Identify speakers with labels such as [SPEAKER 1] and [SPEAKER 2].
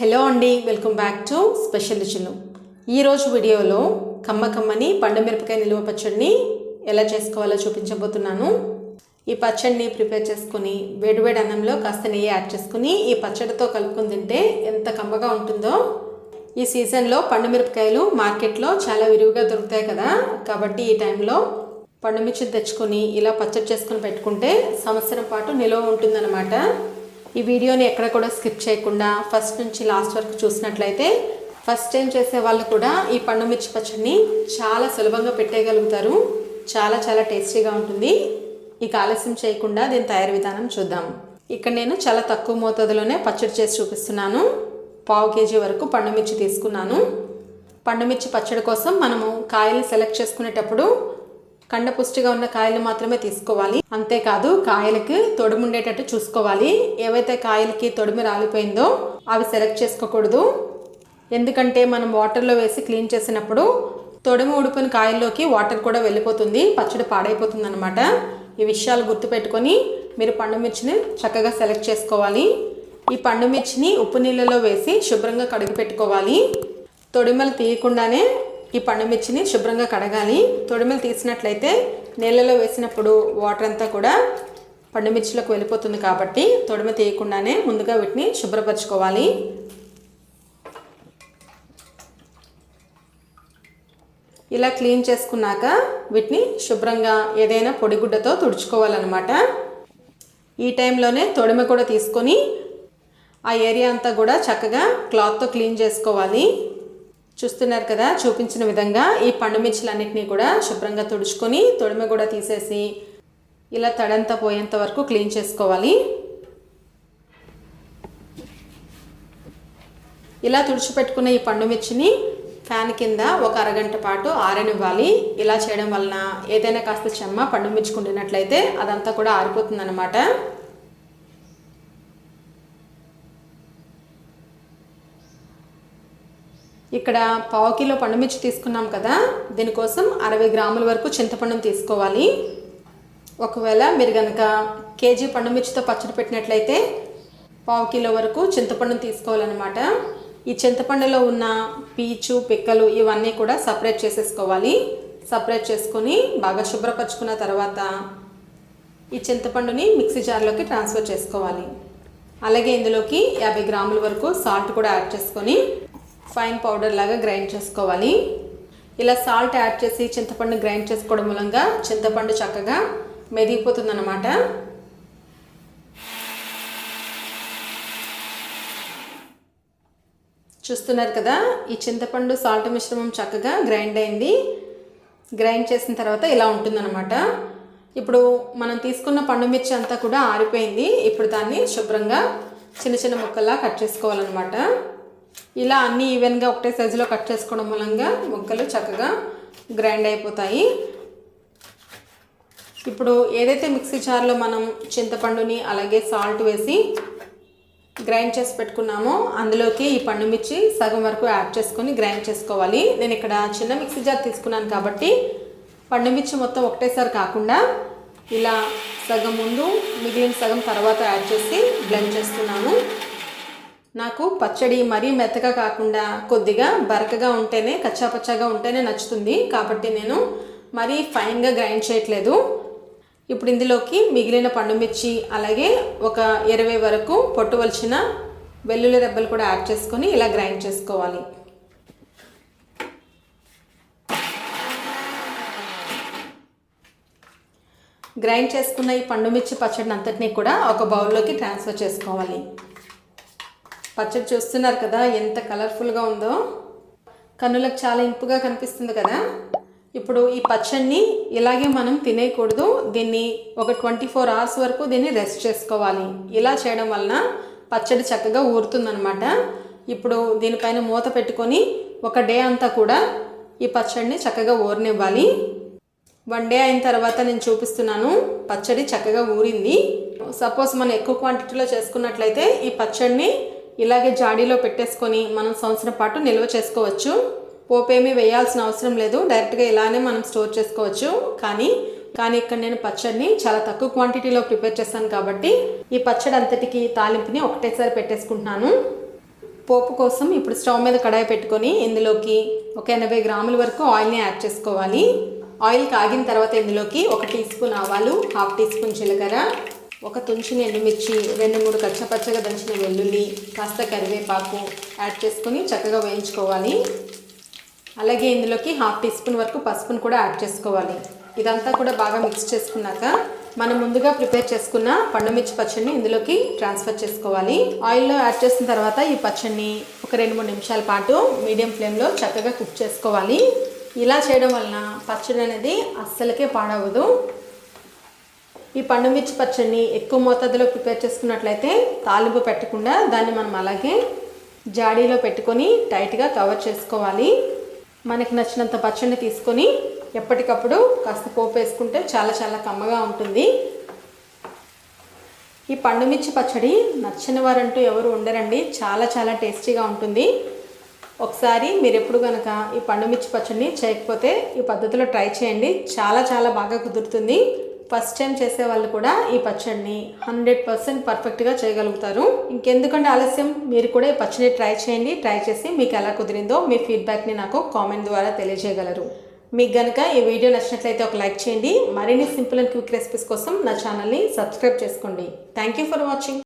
[SPEAKER 1] Hello అండి welcome back to special రుచులు ఈరోజు వీడియోలో కమ్మ కమ్మని పండు మిరపకాయ నిలువ పచ్చడిని ఎలా చేసుకోవాలో చూపించబోతున్నాను. ఈ పచ్చడిని ప్రిపేర్ చేసుకుని వేడివేడి అన్నంలో కాస్త నెయ్యి యాడ్ చేసుకుని ఈ పచ్చడితో కలుపుకొని తింటే ఎంత కమ్మగా ఉంటుందో. ఈ సీజన్లో పండు మిరపకాయలు మార్కెట్లో చాలా విరివిగా దొరుకుతాయి కదా. కాబట్టి ఈ టైంలో పండుమిర్చి తెచ్చుకొని ఇలా పచ్చడి చేసుకుని పెట్టుకుంటే సంవత్సరం పాటు నిల్వ ఉంటుందన్నమాట. ఈ వీడియోని ఎక్కడ కూడా స్కిప్ చేయకుండా ఫస్ట్ నుంచి లాస్ట్ వరకు చూసినట్లయితే ఫస్ట్ టైం చేసే వాళ్ళు కూడా ఈ పండు మిర్చి పచ్చడిని చాలా సులభంగా పెట్టేయగలుగుతారు. చాలా చాలా టేస్టీగా ఉంటుంది. ఇక ఆలస్యం చేయకుండా దీని తయారీ విధానం చూద్దాం. ఇక్కడ నేను చాలా తక్కువ మోతాదులోనే పచ్చడి చేసి చూపిస్తున్నాను. పావు కేజీ వరకు పండు మిర్చి తీసుకున్నాను. పండు మిర్చి పచ్చడి కోసం మనము కాయలు సెలెక్ట్ చేసుకునేటప్పుడు కండ పుష్టిగా ఉన్న కాయలు మాత్రమే తీసుకోవాలి. అంతేకాదు కాయలకి తొడుము ఉండేటట్టు చూసుకోవాలి. ఏవైతే కాయలకి తొడిమి రాలిపోయిందో అవి సెలెక్ట్ చేసుకోకూడదు. ఎందుకంటే మనం వాటర్లో వేసి క్లీన్ చేసినప్పుడు తొడిమి ఉడిపిన కాయల్లోకి వాటర్ కూడా వెళ్ళిపోతుంది. పచ్చడి పాడైపోతుంది అనమాట ఈ విషయాలు గుర్తుపెట్టుకొని మీరు పండు మిర్చిని చక్కగా సెలెక్ట్ చేసుకోవాలి. ఈ పండు మిర్చిని ఉప్పు నీళ్ళలో వేసి శుభ్రంగా కడిగి పెట్టుకోవాలి. తొడిమలు తీయకుండానే ఈ పండుమిర్చిని శుభ్రంగా కడగాలి. తొడిమిలు తీసినట్లయితే నీళ్ళలో వేసినప్పుడు వాటర్ అంతా కూడా పండుమిర్చిలోకి వెళ్ళిపోతుంది కాబట్టి తొడిమి తీయకుండానే ముందుగా వీటిని శుభ్రపరచుకోవాలి. ఇలా క్లీన్ చేసుకున్నాక వీటిని శుభ్రంగా ఏదైనా పొడిగుడ్డతో తుడుచుకోవాలన్నమాట. ఈ టైంలోనే తొడిమ కూడా తీసుకొని ఆ ఏరియా అంతా కూడా చక్కగా క్లాత్తో క్లీన్ చేసుకోవాలి. చూస్తున్నారు కదా చూపించిన విధంగా ఈ పండు మిర్చిలన్నింటినీ కూడా శుభ్రంగా తుడుచుకొని తొడిమ కూడా తీసేసి ఇలా తడంతా పోయేంత వరకు క్లీన్ చేసుకోవాలి. ఇలా తుడిచిపెట్టుకున్న ఈ పండు మిర్చిని ఫ్యాన్ కింద ఒక అరగంట పాటు ఆరనివ్వాలి. ఇలా చేయడం వలన ఏదైనా కాస్త చెమ్మ పండు మిర్చుకుంటున్నట్లయితే అదంతా కూడా ఆరిపోతుందన్నమాట. ఇక్కడ పావు కిలో పండుమిర్చి తీసుకున్నాం కదా. దీనికోసం అరవై గ్రాముల వరకు చింతపండును తీసుకోవాలి. ఒకవేళ మీరు కనుక కేజీ పండుమిర్చితో పచ్చడి పెట్టినట్లయితే పావు కిలో వరకు చింతపండును తీసుకోవాలన్నమాట. ఈ చింతపండులో ఉన్న పీచు పిక్కలు ఇవన్నీ కూడా సపరేట్ చేసేసుకోవాలి. సపరేట్ చేసుకొని బాగా శుభ్రపరచుకున్న తర్వాత ఈ చింతపండుని మిక్సీ జార్లోకి ట్రాన్స్ఫర్ చేసుకోవాలి. అలాగే ఇందులోకి యాభై గ్రాముల వరకు సాల్ట్ కూడా యాడ్ చేసుకొని ఫైన్ పౌడర్ లాగా గ్రైండ్ చేసుకోవాలి. ఇలా సాల్ట్ యాడ్ చేసి చింతపండు గ్రైండ్ చేసుకోవడం మూలంగా చింతపండు చక్కగా మెదిగిపోతుంది అన్నమాట చూస్తున్నారు కదా ఈ చింతపండు సాల్ట్ మిశ్రమం చక్కగా గ్రైండ్ అయింది. గ్రైండ్ చేసిన తర్వాత ఇలా ఉంటుందన్నమాట. ఇప్పుడు మనం తీసుకున్న పండు మిర్చి అంతా కూడా ఆరిపోయింది. ఇప్పుడు దాన్ని శుభ్రంగా చిన్న చిన్న ముక్కల్లా కట్ చేసుకోవాలన్నమాట. ఇలా అన్నీ ఈవెన్గా ఒకటే సైజులో కట్ చేసుకోవడం మూలంగా ముక్కలు చక్కగా గ్రైండ్ అయిపోతాయి. ఇప్పుడు ఏదైతే మిక్సీ జార్లో మనం చింతపండుని అలాగే సాల్ట్ వేసి గ్రైండ్ చేసి పెట్టుకున్నామో అందులోకి ఈ పండు మిర్చి సగం వరకు యాడ్ చేసుకొని గ్రైండ్ చేసుకోవాలి. నేను ఇక్కడ చిన్న మిక్సీ జార్ తీసుకున్నాను కాబట్టి పండు మిర్చి మొత్తం ఒకటేసారి కాకుండా ఇలా సగం ముందు మిగిలిన సగం తర్వాత యాడ్ చేసి బ్లెండ్ చేస్తున్నాను. నాకు పచ్చడి మరీ మెత్తగా కాకుండా కొద్దిగా బరకగా ఉంటేనే కచ్చాపచ్చాగా ఉంటేనే నచ్చుతుంది. కాబట్టి నేను మరీ ఫైన్గా గ్రైండ్ చేయట్లేదు. ఇప్పుడు ఇందులోకి మిగిలిన పండుమిర్చి అలాగే ఒక ఇరవై వరకు పొట్టువలసిన వెల్లుల్లి రెబ్బలు కూడా యాడ్ చేసుకొని ఇలా గ్రైండ్ చేసుకోవాలి. గ్రైండ్ చేసుకున్న ఈ పండుమిర్చి పచ్చడిని అంతటినీ కూడా ఒక బౌల్లోకి ట్రాన్స్ఫర్ చేసుకోవాలి. పచ్చడి చూస్తున్నారు కదా ఎంత కలర్ఫుల్గా ఉందో. కన్నులకు చాలా ఇంపుగా కనిపిస్తుంది కదా. ఇప్పుడు ఈ పచ్చడిని ఇలాగే మనం తినేయకూడదు. దీన్ని ఒక ట్వంటీ ఫోర్ అవర్స్ వరకు దీన్ని రెస్ట్ చేసుకోవాలి. ఇలా చేయడం వలన పచ్చడి చక్కగా ఊరుతుందనమాట ఇప్పుడు దీనిపైన మూత పెట్టుకొని ఒక డే అంతా కూడా ఈ పచ్చడిని చక్కగా ఊరనివ్వాలి. వన్ డే అయిన తర్వాత నేను చూపిస్తున్నాను. పచ్చడి చక్కగా ఊరింది. సపోజ్ మనం ఎక్కువ క్వాంటిటీలో చేసుకున్నట్లయితే ఈ పచ్చడిని ఇలాగే జాడీలో పెట్టేసుకొని మనం సంవత్సరం పాటు నిల్వ చేసుకోవచ్చు. పోపేమీ వేయాల్సిన అవసరం లేదు. డైరెక్ట్గా ఇలానే మనం స్టోర్ చేసుకోవచ్చు. కానీ కానీ ఇక్కడ నేను పచ్చడిని చాలా తక్కువ క్వాంటిటీలో ప్రిపేర్ చేస్తాను కాబట్టి ఈ పచ్చడి అంతటికి తాలింపుని ఒకటేసారి పెట్టేసుకుంటున్నాను. పోపు కోసం ఇప్పుడు స్టవ్ మీద కడాయి పెట్టుకొని ఇందులోకి ఒక ఎనభై గ్రాముల వరకు ఆయిల్ని యాడ్ చేసుకోవాలి. ఆయిల్ కాగిన తర్వాత ఇందులోకి ఒక టీ స్పూన్ ఆవాలు హాఫ్ టీ స్పూన్ జీలకర్ర ఒక తుంచిన ఎండుమిర్చి రెండు మూడు కచ్చపచ్చగా దంచిన వెల్లుల్లి కాస్త కరివేపాకు యాడ్ చేసుకొని చక్కగా వేయించుకోవాలి. అలాగే ఇందులోకి హాఫ్ టీ స్పూన్ వరకు పసుపును కూడా యాడ్ చేసుకోవాలి. ఇదంతా కూడా బాగా మిక్స్ చేసుకున్నాక మనం ముందుగా ప్రిపేర్ చేసుకున్న పండుమిర్చి పచ్చడిని ఇందులోకి ట్రాన్స్ఫర్ చేసుకోవాలి. ఆయిల్లో యాడ్ చేసిన తర్వాత ఈ పచ్చడిని ఒక రెండు మూడు నిమిషాల పాటు మీడియం ఫ్లేమ్లో చక్కగా కుక్ చేసుకోవాలి. ఇలా చేయడం వలన పచ్చడి అనేది అస్సలకే పాడవదు. ఈ పండుమిర్చి పచ్చడిని ఎక్కువ మోతాదులో ప్రిపేర్ చేసుకున్నట్లయితే తాలింపు పెట్టకుండా దాన్ని మనం అలాగే జాడీలో పెట్టుకొని టైట్గా కవర్ చేసుకోవాలి. మనకి నచ్చినంత పచ్చడిని తీసుకొని ఎప్పటికప్పుడు కాస్త పోపు వేసుకుంటే చాలా చాలా కమ్మగా ఉంటుంది. ఈ పండుమిర్చి పచ్చడి నచ్చిన వారంటూ ఎవరు ఉండరండి. చాలా చాలా టేస్టీగా ఉంటుంది. ఒకసారి మీరు ఎప్పుడు కనుక ఈ పండుమిర్చి పచ్చడిని చేయకపోతే ఈ పద్ధతిలో ట్రై చేయండి. చాలా చాలా బాగా కుదురుతుంది. ఫస్ట్ టైం చేసే వాళ్ళు కూడా ఈ పచ్చడిని హండ్రెడ్ పర్సెంట్ పర్ఫెక్ట్గా చేయగలుగుతారు. ఇంకెందుకంటే ఆలస్యం మీరు కూడా ఈ పచ్చడిని ట్రై చేయండి. ట్రై చేసి మీకు ఎలా కుదిరిందో మీ ఫీడ్బ్యాక్ని నాకు కామెంట్ ద్వారా తెలియజేయగలరు. మీకు కనుక ఈ వీడియో నచ్చినట్లయితే ఒక లైక్ చేయండి. మరిన్ని సింపుల్ అండ్ క్విక్ రెసిపీస్ కోసం నా ఛానల్ని సబ్స్క్రైబ్ చేసుకోండి. Thank you for watching